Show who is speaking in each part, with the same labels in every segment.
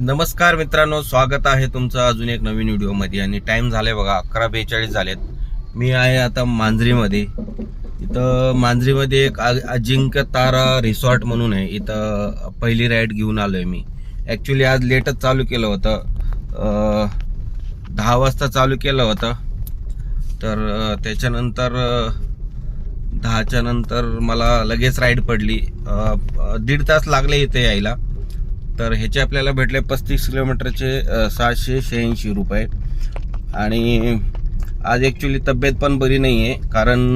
Speaker 1: नमस्कार मित्रांनो स्वागत आहे तुमचं अजून एक नवीन व्हिडिओमध्ये. आणि टाईम झाला आहे बघा अकरा बेचाळीस झालेत. मी आहे आता मांजरीमध्ये. इथं मांजरीमध्ये एक अजिंक्य तारा रिसॉर्ट म्हणून आहे. इथं पहिली राईड घेऊन आलो आहे मी. ॲक्च्युली आज लेटच चालू केलं होतं. दहा वाजता चालू केलं होतं. तर त्याच्यानंतर दहाच्या नंतर मला लगेच राईड पडली. दीड तास लागले इथे यायला. तर ह्याचे आपल्याला भेटले पस्तीस किलोमीटरचे सहाशे शहाऐंशी रुपये. आणि आज ॲक्च्युली तब्येत पण बरी नाही आहे कारण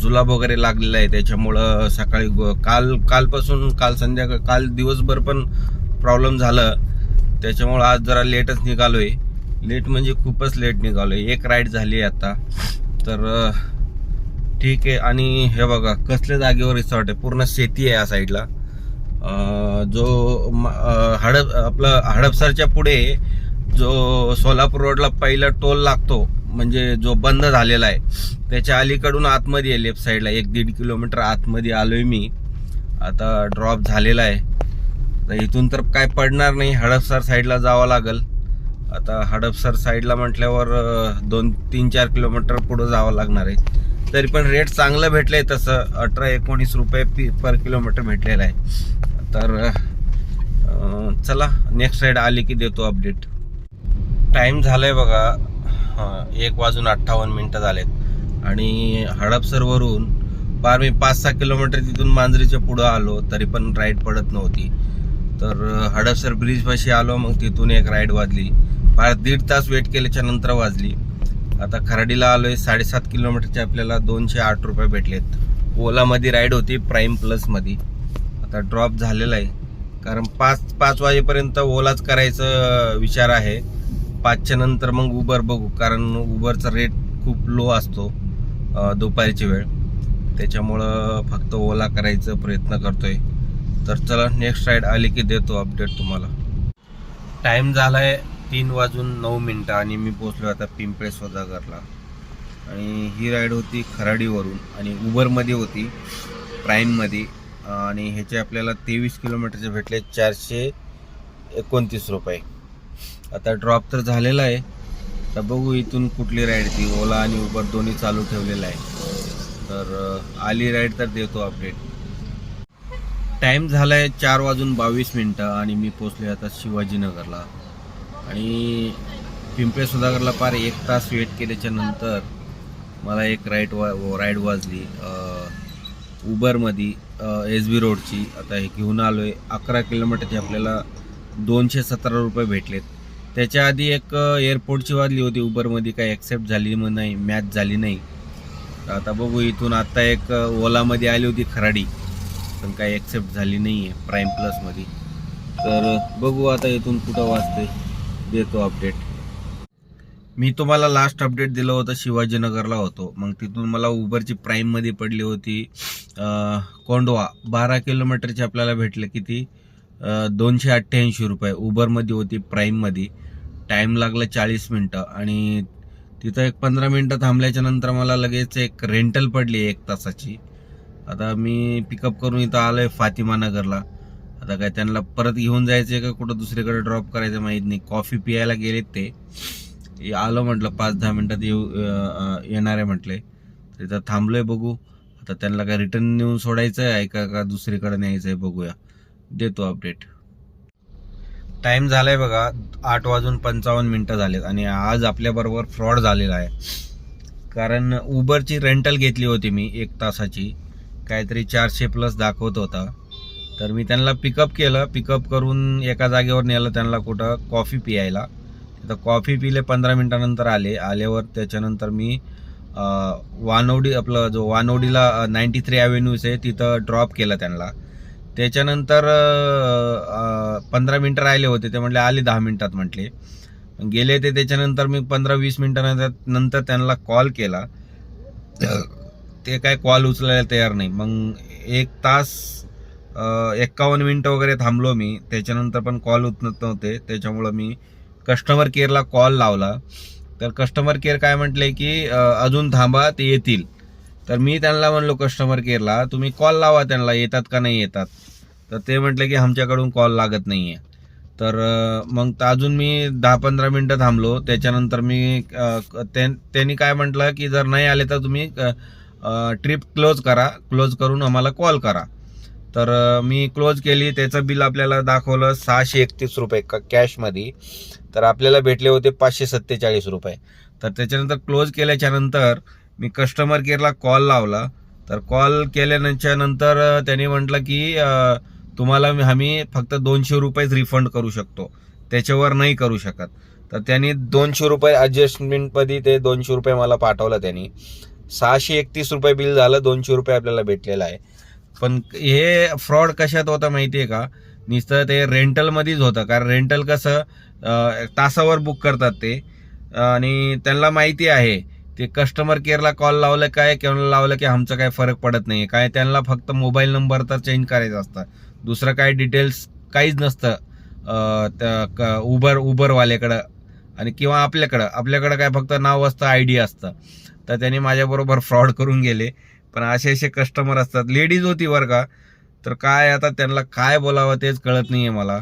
Speaker 1: जुलाब वगैरे लागलेला आहे. त्याच्यामुळं सकाळी काल कालपासून काल संध्याकाळ काल दिवसभर पण प्रॉब्लेम झालं. त्याच्यामुळं आज जरा लेटच निघालोय. लेट म्हणजे खूपच लेट निघालोय. एक राईड झाली आहे आता. तर ठीक आहे. आणि हे बघा कसल्या जागेवर रिसॉर्ट आहे? पूर्ण शेती आहे या साईडला जो म- हडप आपलं हडपसरच्या पुढे जो सोलापूर रोडला पहिला टोल लागतो म्हणजे जो बंद झालेला आहे त्याच्या अलीकडून आतमध्ये आहे लेफ्ट साईडला एक दीड किलोमीटर आतमध्ये आलोय मी. आता ड्रॉप झालेला आहे. तर इथून तर काय पडणार नाही हडपसर साईडला जावं लागल. आता हडपसर साईडला म्हटल्यावर दोन तीन चार किलोमीटर पुढं जावं लागणार आहे. तरी पण रेट चांगलं भेटलंय तसं अठरा एकोणीस रुपये पी- पर किलोमीटर भेटलेला आहे. तर चला नेक्स्ट राईड आली की देतो अपडेट टाईम झाला आहे बघा एक वाजून अठ्ठावन्न मिनटं झालेत. आणि हडपसरवरून पार मी पाच सहा किलोमीटर तिथून मांजरीच्या पुढं आलो तरी पण राईड पडत नव्हती. तर हडपसर ब्रिजपाशी आलो मग तिथून एक राईड वाजली. पार दीड तास वेट केल्याच्यानंतर वाजली. आता खराडीला आलोय साडेसात किलोमीटरचे आपल्याला दोनशे आठ रुपये भेटलेत. ओलामध्ये राईड होती प्राईम प्लसमध्ये आता ड्रॉप झालेला आहे. कारण पाच पाच वाजेपर्यंत ओलाच करायचं विचार आहे. पाचच्या नंतर मग उबर बघू. कारण उबरचा रेट खूप लो असतो दुपारची वेळ. त्याच्यामुळं फक्त ओला करायचं प्रयत्न करतोय. तर चला नेक्स्ट राईड आली की देतो अपडेट तुम्हाला. टाईम झाला आहे तीन वाजून नऊ मिनटं आणि मी पोचलो आता पिंपळे सौदागरला आणि ही राईड होती खराडीवरून आणि उबरमध्ये होती प्राईममध्ये आणि ह्याचे आपल्याला तेवीस किलोमीटरचे भेटले चारशे एकोणतीस रुपये. आता ड्रॉप तर झालेला आहे. तर बघू इथून कुठली राईड ती. ओला आणि उबर दोन्ही चालू ठेवलेलं आहे. तर आली राईड तर देतो अपडेट टाईम झाला आहे चार वाजून बावीस मिनटं आणि मी पोचले आता शिवाजीनगरला. आणि पिंपळे सुधागरला पार एक तास वेट केल्याच्यानंतर मला एक राईड वा राईड वाजली. उबरमध्ये एस बी रोडची. आता हे घेऊन आलो आहे अकरा किलोमीटरचे आपल्याला दोनशे सतरा रुपये भेटलेत. त्याच्या आधी एक एअरपोर्टची वाजली होती. उबरमध्ये काही ॲक्सेप्ट झाली मग नाही मॅच झाली नाही. आता बघू इथून. आत्ता एक ओलामध्ये आली होती खराडी. पण काही ॲक्सेप्ट झाली नाही आहे प्राईम प्लसमध्ये तर बघू आता इथून कुठं वाजते देतो अपडेट मी तुम्हाला लास्ट अपडेट दिलं होतं शिवाजीनगरला होतो. मग तिथून मला उबरची प्राईममध्ये पडली होती. कोंडवा बारा किलोमीटरची आपल्याला भेटले किती? दोनशे अठ्ठ्याऐंशी रुपये. उबरमध्ये होती प्राईममध्ये टाईम लागला चाळीस मिनटं. आणि तिथं एक पंधरा मिनटं थांबल्याच्या नंतर मला लगेच एक रेंटल पडली एक तासाची. आता मी पिकअप करून इथं आलोय फातिमा नगरला. आता काय त्यांना परत घेऊन जायचंय का कुठं दुसरीकडे ड्रॉप करायचं माहीत नाही. कॉफी पियायला गेलेत ते. आलो म्हटलं पाच दहा मिनिटात येऊ येणार आहे म्हटले. तर इथं थांबलोय बघू. आता त्यांना काय रिटर्न नेऊन सोडायचं आहे का का दुसरीकडे न्यायचं आहे बघूया. देतो अपडेट टाइम झालाय बघा आठ वाजून पंचावन्न मिनिटं झालेत आणि आज आपल्याबरोबर फ्रॉड झालेला आहे. कारण उबरची रेंटल घेतली होती मी एक तासाची. काहीतरी चारशे प्लस दाखवत होता. तर मी त्यांना पिकअप केलं. पिकअप करून एका जागेवर नेलं त्यांना कुठं कॉफी पियायला. तर कॉफी पिले पंधरा मिनिटानंतर आले. आल्यावर त्याच्यानंतर मी वानोडी वानवडी आपलं जो वानवडीला नाईन्टी थ्री ॲव्हेन्यूज आहे तिथं ड्रॉप केला त्यांना. त्याच्यानंतर पंधरा मिनटं राहिले होते. ते म्हटले आले दहा मिनटात म्हटले. गेले ते त्याच्यानंतर मी पंधरा वीस मिनटानंतर नंतर त्यांना कॉल केला. ते काय कॉल उचलायला तयार नाही. मग एक तास एक्कावन्न मिनटं वगैरे थांबलो मी. त्याच्यानंतर पण कॉल उचलत नव्हते. त्याच्यामुळं मी कस्टमर केअरला कॉल लावला तर कस्टमर केअर काय म्हटले की अजून थांबा ते येतील. तर मी त्यांना म्हणलो कस्टमर केअरला तुम्ही कॉल लावा त्यांना येतात का नाही येतात. तर ते म्हटले की आमच्याकडून कॉल लागत नाही आहे तर मग अजून मी दहा पंधरा मिनटं थांबलो. त्याच्यानंतर मी त्यांनी काय म्हटलं की जर नाही आले तर तुम्ही ट्रिप क्लोज करा. क्लोज करून आम्हाला कॉल करा. तर मी क्लोज केली. त्याचं बिल आपल्याला दाखवलं सहाशे एकतीस रुपये क कॅशमध्ये तर आपल्याला भेटले होते पाचशे सत्तेचाळीस रुपये. तर त्याच्यानंतर क्लोज केल्याच्यानंतर मी कस्टमर केअरला कॉल लावला. तर कॉल केल्याच्यानंतर त्यांनी म्हटलं की तुम्हाला आम्ही फक्त दोनशे रुपयेच रिफंड करू शकतो. त्याच्यावर नाही करू शकत. तर त्यांनी दोनशे रुपये ॲडजस्टमेंटमध्ये ते दोनशे रुपये मला पाठवलं त्यांनी. सहाशे एकतीस रुपये बिल झालं दोनशे रुपये आपल्याला भेटलेलं आहे. पण हे फ्रॉड कशात होतं माहिती आहे का? नुसतं ते रेंटलमध्येच होतं. कारण रेंटल कसं तासावर बुक करतात ते. आणि त्यांना माहिती आहे ते कस्टमर केअरला कॉल लावलं काय किंवा लावलं की आमचं काय फरक पडत नाही काय त्यांना फक्त मोबाईल नंबर तर चेंज करायचा असतं. दुसरं काय डिटेल्स काहीच नसतं त्या क- उबर उबरवाल्याकडं आणि किंवा आपल्याकडं. आपल्याकडं काय फक्त नाव असतं आय डी असतं. तर त्यांनी माझ्याबरोबर फ्रॉड करून गेले. पण असे असे कस्टमर असतात. लेडीज होती बरं का. तर काय आता त्यांना काय बोलावं तेच कळत नाही आहे मला.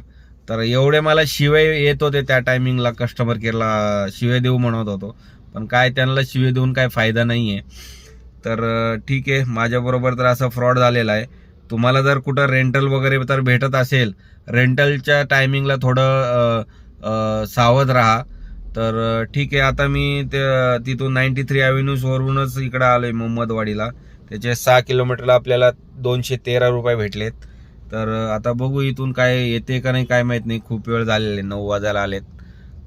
Speaker 1: तर एवढे मला शिवे येत होते त्या टायमिंगला कस्टमर केअरला शिवे देऊ म्हणत होतो. पण काय त्यांना शिवे देऊन काय फायदा नाही आहे तर ठीक आहे. माझ्याबरोबर तर असा फ्रॉड झालेला आहे. तुम्हाला जर कुठं रेंटल वगैरे तर भेटत असेल रेंटलच्या टायमिंगला थोडं सावध राहा. तर ठीक आहे. आता मी ते- तिथून नाईन्टी थ्री वरूनच इकडं आलो आहे मोहम्मदवाडीला. त्याचे सहा किलोमीटरला आपल्याला दोनशे तेरा रुपये भेटलेत. तर आता बघू इथून काय येते का नाही काय माहीत नाही. खूप वेळ झालेले नऊ वाजायला आलेत.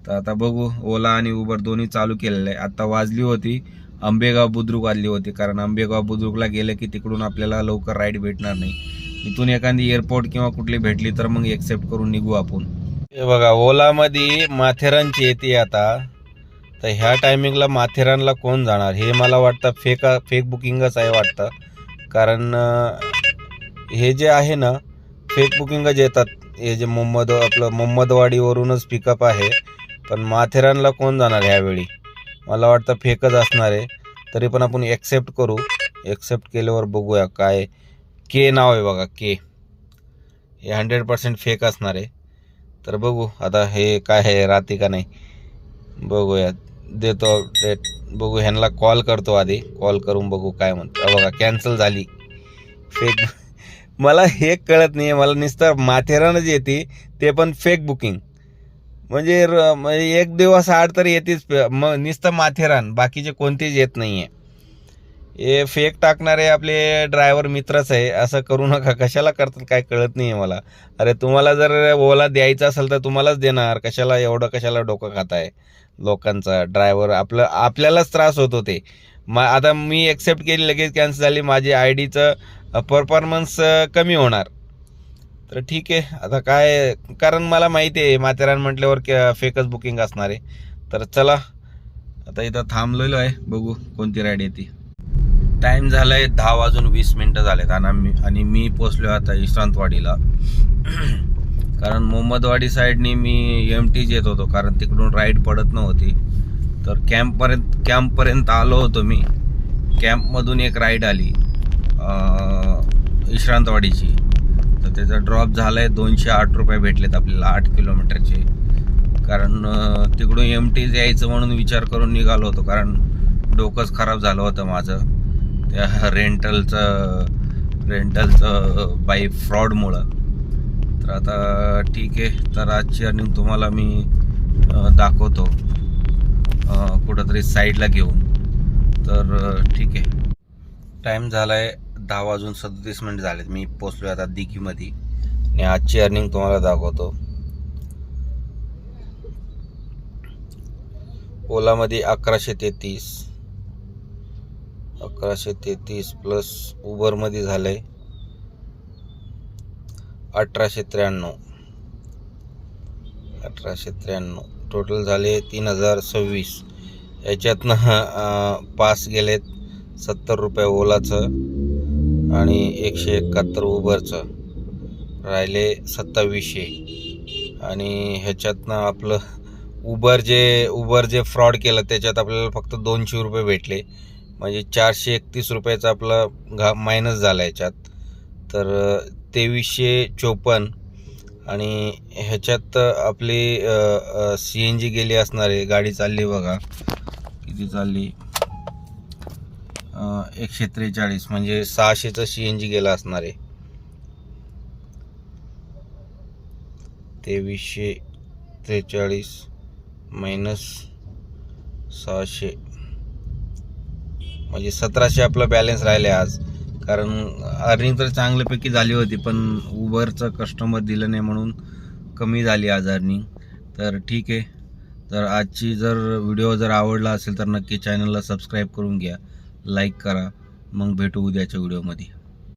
Speaker 1: तर आता बघू ओला आणि उबर दोन्ही चालू केलेलं. आहे आता वाजली होती आंबेगाव बुद्रुक वाजली होती. कारण आंबेगाव बुद्रुकला गेलं की तिकडून आपल्याला लवकर राईड भेटणार नाही. इथून एखादी एअरपोर्ट किंवा कुठली भेटली तर मग एक्सेप्ट करून निघू आपण. हे बघा ओलामध्ये माथेरानची येते आता. तर ह्या टायमिंगला माथेरानला कोण जाणार? हे मला वाटतं फेक फेक बुकिंगच आहे वाटतं. कारण हे जे आहे ना फेक बुकिंगच येतात. हे जे मोहम्मद आपलं मोहम्मदवाडीवरूनच पिकअप आहे. पण माथेरानला कोण जाणार ह्यावेळी? मला वाटतं फेकच असणार आहे. तरी पण आपण एक्सेप्ट करू. एक्सेप्ट केल्यावर बघूया काय के नाव आहे बघा के. हे हंड्रेड पर्सेंट फेक असणार आहे. तर बघू आता हे काय आहे राहते का नाही. बघूयात. देतो डेट बघू ह्यांना कॉल करतो आधी. कॉल करून बघू काय म्हणतो. बघा कॅन्सल झाली. फेक मला हे कळत नाही मला नुसतं माथेरानच येते. ते पण फेक बुकिंग म्हणजे र- म्हणजे एक दिवस आड तर येतेच. मग नुसतं माथेरान. बाकीचे कोणतेच येत नाही आहे हे फेक टाकणारे आपले ड्रायव्हर मित्रच आहे. असं करू नका. कशाला करतात काय कळत नाही आहे मला. अरे तुम्हाला जर ओला द्यायचा असेल तर तुम्हालाच देणार. कशाला एवढं कशाला डोकं खाताय? लोकांचा ड्रायव्हर आपलं आपल्यालाच त्रास होत होते. मग आता मी एक्सेप्ट केली लगेच कॅन्सल झाली. माझी आय डीचं परफॉर्मन्स कमी होणार. तर ठीक आहे. आता काय कारण मला माहिती आहे माथेरान म्हटल्यावर फेकच बुकिंग असणार आहे. तर चला आता इथं थांबलेलो आहे. बघू कोणती राईड येते. टाईम झाला आहे दहा वाजून वीस मिनटं झालेत. आणि मी आणि मी पोचलो आता विश्रांतवाडीला कारण मोहम्मदवाडी साईडनी मी एम टीच येत होतो कारण तिकडून राईड पडत नव्हती. तर कॅम्पपर्यंत कॅम्पपर्यंत आलो होतो मी. कॅम्पमधून एक राईड आली विश्रांतवाडीची तर त्याचा ड्रॉप झाला आहे दोनशे आठ रुपये भेटलेत आपल्याला आठ किलोमीटरचे. कारण तिकडून एम टीज यायचं म्हणून विचार करून निघालो होतो कारण डोकंच खराब झालं होतं माझं. त्या रेंटलचं रेंटलचं बाई फ्रॉडमुळं तर आता ठीक आहे. तर आजची अर्निंग तुम्हाला मी दाखवतो. कुठंतरी साईडला घेऊन. तर ठीक आहे. टाईम झाला आहे दहा वाजून सदतीस मिनिट झालेत. मी पोचलो आता दिघीमध्ये. आणि आजची अर्निंग तुम्हाला दाखवतो. ओलामध्ये अकराशे तेहतीस. अकराशे तेहतीस प्लस उबरमध्ये झालं आहे अठराशे त्र्याण्णव. अठराशे त्र्याण्णव. टोटल झाले तीन हजार सव्वीस. याच्यातनं पास गेलेत सत्तर रुपये ओलाचं आणि एकशे एकाहत्तर उबरचं. राहिले सत्तावीसशे. आणि ह्याच्यातनं आपलं उबर जे उबर जे फ्रॉड केलं त्याच्यात आपल्याला फक्त दोनशे रुपये भेटले. म्हणजे चारशे एकतीस रुपयाचा आपला घा मायनस झाला याच्यात. तर तेवीसशे चोपन्न. आणि ह्याच्यात आपली सी एन जी गेली असणार आहे गाडी चालली बघा. किती चालली? एकशे त्रेचाळीस म्हणजे सहाशेचं सी एन जी गेलं असणार. आहे तेवीसशे त्रेचाळीस मायनस सहाशे. म्हणजे सतराशे आपला बॅलन्स राहिले आज. कारण अर्निंग तर चांगल्यापैकी झाली होती पण उबरचं कस्टमर दिलं नाही म्हणून कमी झाली आज अर्निंग. तर ठीक आहे. तर आजची जर व्हिडिओ जर आवडला असेल तर नक्की चॅनलला सबस्क्राईब करून घ्या. लाईक करा. मग भेटू उद्याच्या व्हिडिओमध्ये